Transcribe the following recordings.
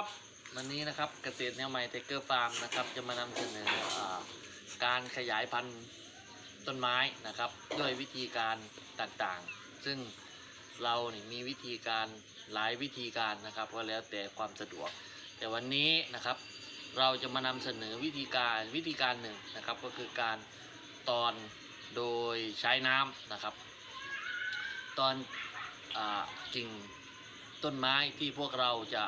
ครับวันนี้นะครับเกษตรแนวใหม่เทเกอร์ฟาร์มนะครับจะมานำเสนออาการขยายพันธุ์ต้นไม้นะครับ ด้วยวิธีการต่างๆ ซึ่งเรานี่มีวิธีการหลายวิธีการนะครับก็แล้วแต่ความสะดวก แต่วันนี้นะครับ เราจะมานำเสนอวิธีการวิธีการหนึ่งนะครับ ก็คือการตอนโดยใช้น้ำนะครับ ตอนอกิ่งต้นไม้ที่พวกเราจะ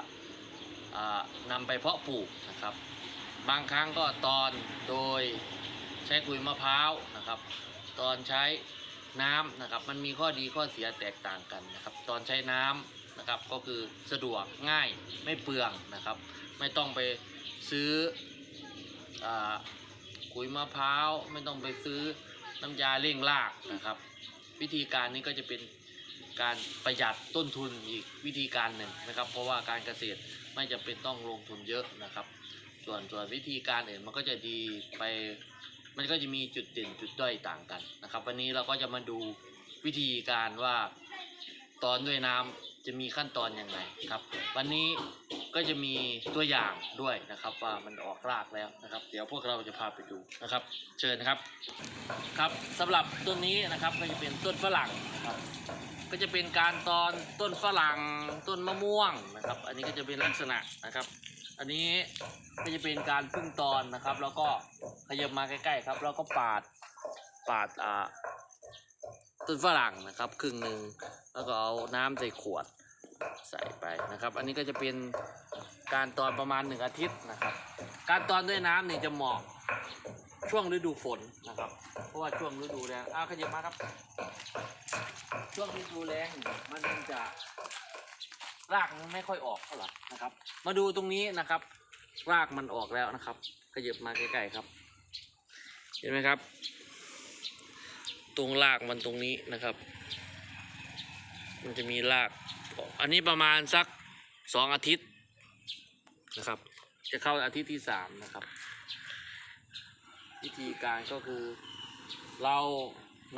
นำไปเพาะปลูกนะครับ บางครั้งก็ตอนโดยใช้ขุยมะพร้าวนะครับ ตอนใช้น้ำนะครับ มันมีข้อดีข้อเสียแตกต่างกันนะครับ ตอนใช้น้ำนะครับก็คือสะดวกง่ายไม่เปลืองนะครับ ไม่ต้องไปซื้ออาขุยมะพร้าว ไม่ต้องไปซื้อน้ำยาเร่งรากนะครับ วิธีการนี้ก็จะเป็น การประหยัดต้นทุนอีกวิธีการหนึ่งนะครับ เพราะว่าการเกษตรไม่จำเป็นต้องลงทุนเยอะนะครับ ส่วนส่วนวิธีการอื่นมันก็จะดีไป มันก็จะมีจุดเด่นจุดด้อยต่างกันนะครับ วันนี้เราก็จะมาดูวิธีการว่าตอนด้วยน้ำจะมีขั้นตอนอยังไงครับ วันนี้ก็จะมีตัวอย่างด้วยนะครับ ว่ามันออกรากแล้วนะครับ เดี๋ยวพวกเราจะพาไปดูนะครับ เชิญนะครับครับสำหรับต้นนี้นะครับก็จะเป็นต้นฝรั่งนะครับ ก็จะเป็นการตอนต้นฝรั่งต้นมะม่วงนะครับ อันนี้ก็จะเป็นลักษณะนะครับ อันนี้ก็จะเป็นการพึ่งตอนนะครับ แล้วก็ขยับมาใกล้ๆครับแล้วก็ปาดปาดอ่าต้นฝรั่งนะครับครึ่งหนึ่งแล้วก็เอาน้ำใส่ขวดใส่ไปนะครับ อันนี้ก็จะเป็นการตอนประมาณหนึ่งอาทิตย์นะครับ การตอนด้วยน้ำนี่จะเหมาะ ช่วงฤดูฝนนะครับ เพราะว่าช่วงฤดูแรงอ้าวขยับมาครับ ช่วงฤดูแล้งมันจะรากมันไม่ค่อยออกเท่าไหร่นะครับ มาดูตรงนี้นะครับ รากมันออกแล้วนะครับขยับมาใกล้ๆครับ เห็นไหมครับ ตรงรากมันตรงนี้นะครับ มันจะมีรากออกอันนี้ประมาณสักสองอาทิตย์นะครับ จะเข้าอาทิตย์ที่สามนะครับ วิธีการก็คือ เรา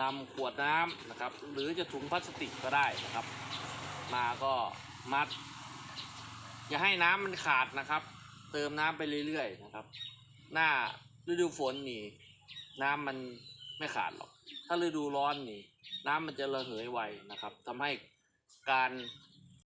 นำขวดน้ำนะครับ หรือจะถุงพลาสติกก็ได้นะครับ มาก็มัด อย่าให้น้ำมันขาดนะครับ เติมน้ำไปเรื่อยๆนะครับ หน้าฤดูฝนนี่น้ำมันไม่ขาดหรอก ถ้าฤดูร้อนนี่ น้ำมันจะระเหยไวนะครับทำให้การ